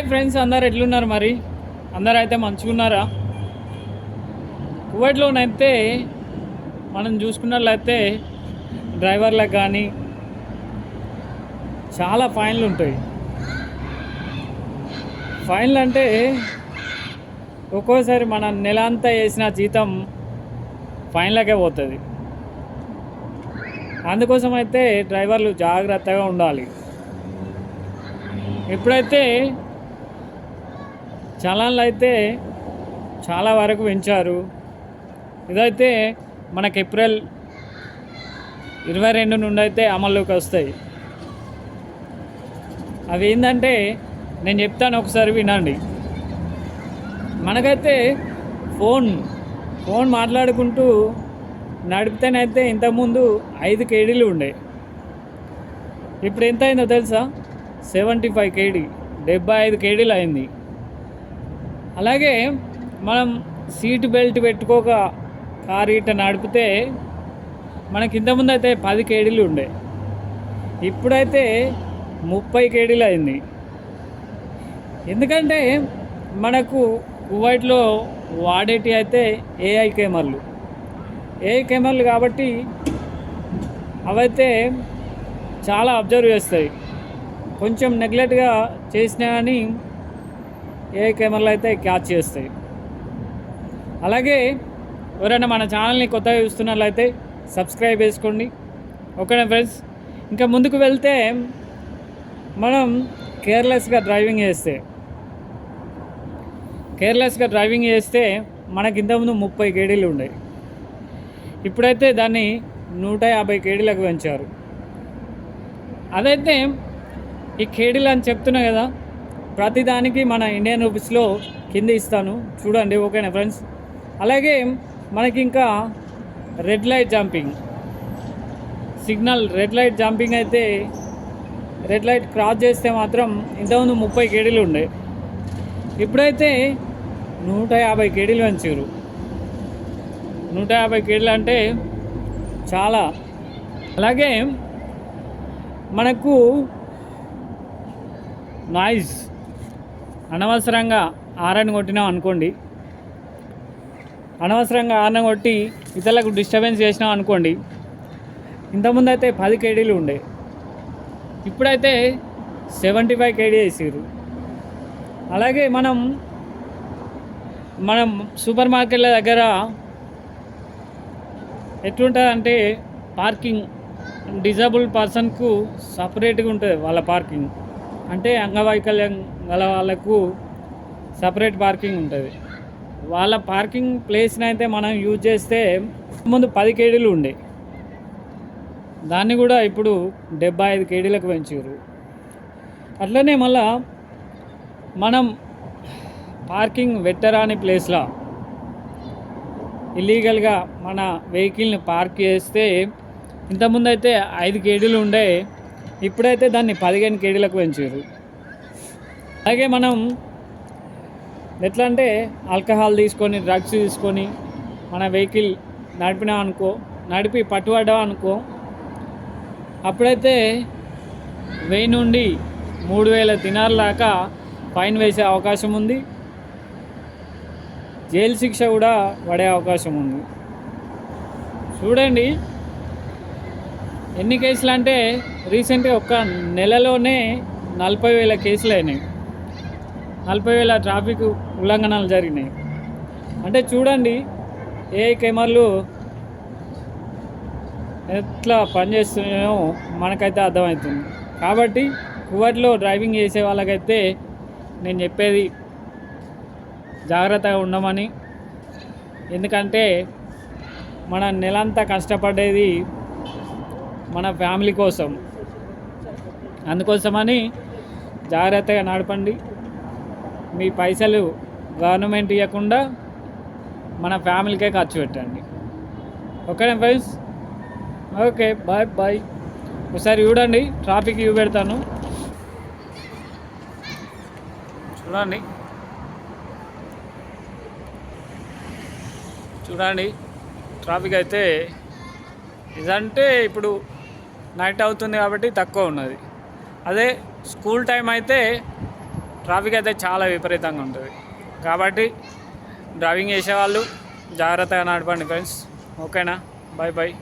Hi friends అందరు ఎట్లున్నారు మరి? అందరు అయితే మంచిగా ఉన్నారా కువైట్లోనైతే మనం చూసుకున్నట్లయితే డ్రైవర్లకు కానీ చాలా ఫైన్లు ఉంటాయి. ఫైన్లు అంటే ఒక్కోసారి మన నెల అంతా వేసిన జీతం ఫైన్లకే పోతుంది. అందుకోసం అయితే డ్రైవర్లు జాగ్రత్తగా ఉండాలి. ఎప్పుడైతే చలాన్లు అయితే చాలా వరకు పెంచారు. ఇదైతే మనకు ఏప్రిల్ ఇరవై రెండు నుండి అయితే అమల్లోకి వస్తాయి. అవి ఏంటంటే నేను చెప్తాను ఒకసారి వినండి. మనకైతే ఫోన్ ఫోన్ మాట్లాడుకుంటూ నడిపితేనైతే ఇంతకుముందు ఐదు కేడీలు ఉండే. ఇప్పుడు ఎంత అయిందో తెలుసా? సెవెంటీ ఫైవ్ కేడీ డెబ్బై ఐదు కేడీలు అయింది. అలాగే మనం సీట్ బెల్ట్ పెట్టుకోక కారు ఇట్ట నడిపితే మనకి ఇంతకుముందు అయితే పది కేడీలు ఉండే. ఇప్పుడైతే ముప్పై కేడీలు అయింది. ఎందుకంటే మనకు కువైట్లో వాడేటి అయితే ఏఐ కెమెరాలు. ఏఐ కెమెరాలు కాబట్టి అవైతే చాలా అబ్జర్వ్ చేస్తాయి. కొంచెం నెగ్లెక్ట్గా చేసినా కానీ ఏఐ కెమెరాలు అయితే క్యాచ్ చేస్తాయి. అలాగే ఎవరైనా మన ఛానల్ని కొత్తగా చూస్తున్నట్లయితే సబ్స్క్రైబ్ చేసుకోండి. ఓకేనా ఫ్రెండ్స్? ఇంకా ముందుకు వెళ్తే మనం కేర్లెస్గా డ్రైవింగ్ చేస్తే కేర్లెస్గా డ్రైవింగ్ చేస్తే మనకి ఇంతకుముందు ముప్పై కేడీలు ఉండేవి ఇప్పుడైతే దాన్ని నూట యాభై కేడీలకు పెంచారు. అదైతే ఈ కేడీలు అని చెప్తున్నా కదా ప్రతిదానికి మన ఇండియన్ రూపీస్లో కింద ఇస్తాను. చూడండి ఓకేనా ఫ్రెండ్స్? అలాగే మనకి ఇంకా red light jumping. Signal red light jumping అయితే రెడ్ లైట్ క్రాస్ చేస్తే మాత్రం ఇంతకుముందు ముప్పై కేడీలు ఉండే. ఇప్పుడైతే నూట యాభై కేడీలు పెంచారు నూట యాభై కేడీలు అంటే చాలా. అలాగే మనకు నాయిస్ అనవసరంగా ఆరన్ కొట్టినాం అనుకోండి. అనవసరంగా ఆరన్ కొట్టి ఇతరులకు డిస్టర్బెన్స్ చేసినాం అనుకోండి ఇంతకుముందు అయితే పది కేడీలు ఉండే. ఇప్పుడైతే సెవెంటీ ఫైవ్ కేడీ వేసారు అలాగే మనం మనం సూపర్ మార్కెట్ల దగ్గర ఎట్లుంటుందంటే పార్కింగ్ డిజబుల్ పర్సన్కు సపరేట్గా ఉంటుంది వాళ్ళ పార్కింగ్ అంటే అంగవైకల్యం గల వాళ్ళకు సపరేట్ పార్కింగ్ ఉంటుంది. వాళ్ళ పార్కింగ్ ప్లేస్ని అయితే మనం యూజ్ చేస్తే ముందు పది కేడీలు ఉండే. దాన్ని కూడా ఇప్పుడు డెబ్బై ఐదు కేడీలకు పెంచారు అట్లనే మళ్ళా మనం పార్కింగ్ వెట్టరాని ప్లేస్లో ఇల్లీగల్గా మన వెహికల్ని పార్క్ చేస్తే ఇంతకుముందు అయితే ఐదు కేడీలు ఉండే. ఇప్పుడైతే దాన్ని పదిహేను కేడీలకు పెంచారు అలాగే మనం ఎట్లా అంటే ఆల్కహాల్ తీసుకొని డ్రగ్స్ తీసుకొని మన వెహికల్ నడిపినా అనుకో నడిపి పట్టుబడ్డా అనుకో అప్పుడైతే వెయ్యి నుండి మూడు వేల దినాల దాకా ఫైన్ వేసే అవకాశం ఉంది. జైలు శిక్ష కూడా పడే అవకాశం ఉంది. చూడండి ఎన్ని కేసులు అంటే రీసెంట్గా ఒక్క నెలలోనే నలభై వేల కేసులు అయినాయి. నలభై వేల ట్రాఫిక్ ఉల్లంఘనలు జరిగినాయి. అంటే చూడండి ఏ కెమెరాలు ఎట్లా పనిచేస్తున్నాయో మనకైతే అర్థమవుతుంది. కాబట్టి కువట్లో డ్రైవింగ్ చేసే వాళ్ళకైతే నేను చెప్పేది జాగ్రత్తగా ఉండమని. ఎందుకంటే మన నెలంతా కష్టపడేది మన ఫ్యామిలీ కోసం. అందుకోసమని జాగ్రత్తగా నడపండి. మీ పైసలు గవర్నమెంట్ ఇవ్వకుండా మన ఫ్యామిలీకే ఖర్చు పెట్టండి. ఓకేనా ఫ్రెండ్స్? Okay bye bye. ఒకసారి చూడండి ట్రాఫిక్ ఇవి పెడతాను. చూడండి. చూడండి ట్రాఫిక్ అయితే ఇదంటే ఇప్పుడు నైట్ అవుతుంది కాబట్టి తక్కువ ఉన్నది. అదే స్కూల్ టైం అయితే ట్రాఫిక్ అయితే చాలా విపరీతంగా ఉంటుంది. కాబట్టి డ్రైవింగ్ చేసేవాళ్ళు జాగ్రత్తగా నడపండి ఫ్రెండ్స్. ఓకేనా? Bye bye